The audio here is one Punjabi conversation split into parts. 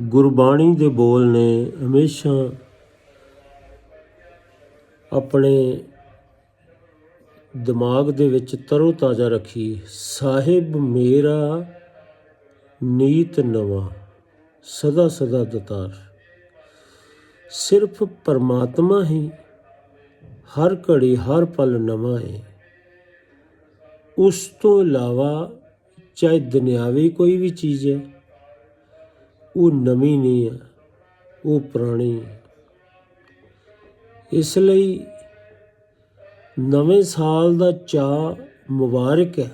ਗੁਰਬਾਣੀ ਦੇ ਬੋਲ ਨੇ ਹਮੇਸ਼ਾ ਆਪਣੇ ਦਿਮਾਗ ਦੇ ਵਿੱਚ ਤਰੋ ਤਾਜ਼ਾ ਰੱਖੀ, ਸਾਹਿਬ ਮੇਰਾ ਨੀਤ ਨਵਾਂ, ਸਦਾ ਸਦਾ ਦਤਾਰ। ਸਿਰਫ ਪਰਮਾਤਮਾ ਹੀ, ਹਰ ਘੜੀ, ਹਰ ਪਲ ਨਵਾਂ ਹੈ ਉਸ ਤੋਂ ਇਲਾਵਾ ਚਾਹੇ ਦੁਨਿਆਵੀ ਕੋਈ ਵੀ ਚੀਜ਼ ਹੈ ਉਹ ਨਵੀਂ ਨਹੀਂ ਹੈ ਉਹ ਪੁਰਾਣੀ ਹੈ ਇਸ ਲਈ ਨਵੇਂ ਸਾਲ ਦਾ ਚਾਅ ਮੁਬਾਰਕ ਹੈ।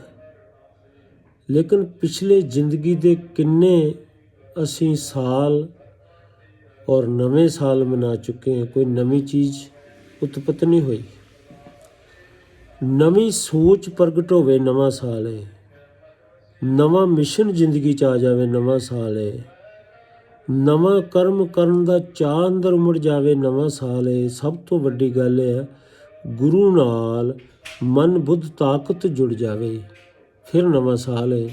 ਲੇਕਿਨ ਪਿਛਲੇ ਜ਼ਿੰਦਗੀ ਦੇ ਕਿੰਨੇ ਅਸੀਂ ਸਾਲ ਔਰ ਨਵੇਂ ਸਾਲ ਮਨਾ ਚੁੱਕੇ ਹਾਂ, ਕੋਈ ਨਵੀਂ ਚੀਜ਼ ਉਤਪਤ ਨਹੀਂ ਹੋਈ। ਨਵੀਂ ਸੋਚ ਪ੍ਰਗਟ ਹੋਵੇ, ਨਵਾਂ ਸਾਲ ਹੈ ਨਵਾਂ ਮਿਸ਼ਨ ਜ਼ਿੰਦਗੀ ਚ ਆ ਜਾਵੇ, ਨਵਾਂ ਸਾਲ ਹੈ ਨਵਾਂ ਕਰਮ ਕਰਨ ਦਾ ਚਾਅ ਅੰਦਰ ਉਮੜ ਜਾਵੇ, ਨਵਾਂ ਸਾਲ ਹੈ ਸਭ ਤੋਂ ਵੱਡੀ ਗੱਲ ਹੈ, ਗੁਰੂ ਨਾਲ ਮਨ ਬੁੱਧ ਤਾਕਤ ਜੁੜ ਜਾਵੇ, ਫਿਰ ਨਵਾਂ ਸਾਲ ਹੈ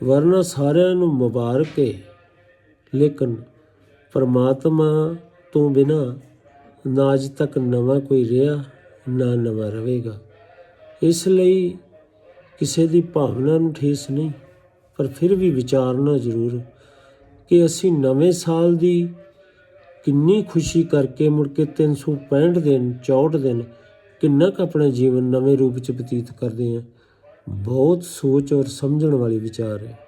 ਵਰਨਾ ਸਾਰਿਆਂ ਨੂੰ ਮੁਬਾਰਕ ਹੈ ਲੇਕਿਨ ਪਰਮਾਤਮਾ ਤੋਂ ਬਿਨਾ ਨਾ ਅੱਜ ਤੱਕ ਨਵਾਂ ਕੋਈ ਰਿਹਾ, ਨਾ ਨਵਾਂ ਰਹੇਗਾ ਇਸ ਲਈ ਕਿਸੇ ਦੀ ਭਾਵਨਾ ਨੂੰ ਠੇਸ ਨਹੀਂ, ਪਰ ਫਿਰ ਵੀ ਵਿਚਾਰਨਾ ਜ਼ਰੂਰ। ਕਿ ਅਸੀਂ ਨਵੇਂ ਸਾਲ ਦੀ ਕਿੰਨੀ ਖੁਸ਼ੀ ਕਰਕੇ ਮੁੜ ਕੇ 365 ਦਿਨ 64 ਦਿਨ ਕਿੰਨਾ ਕੁ ਆਪਣਾ ਜੀਵਨ ਨਵੇਂ ਰੂਪ ਚ ਬਤੀਤ ਕਰਦੇ ਹਾਂ। ਬਹੁਤ ਸੋਚ ਔਰ ਸਮਝਣ ਵਾਲੀ ਵਿਚਾਰ ਹੈ।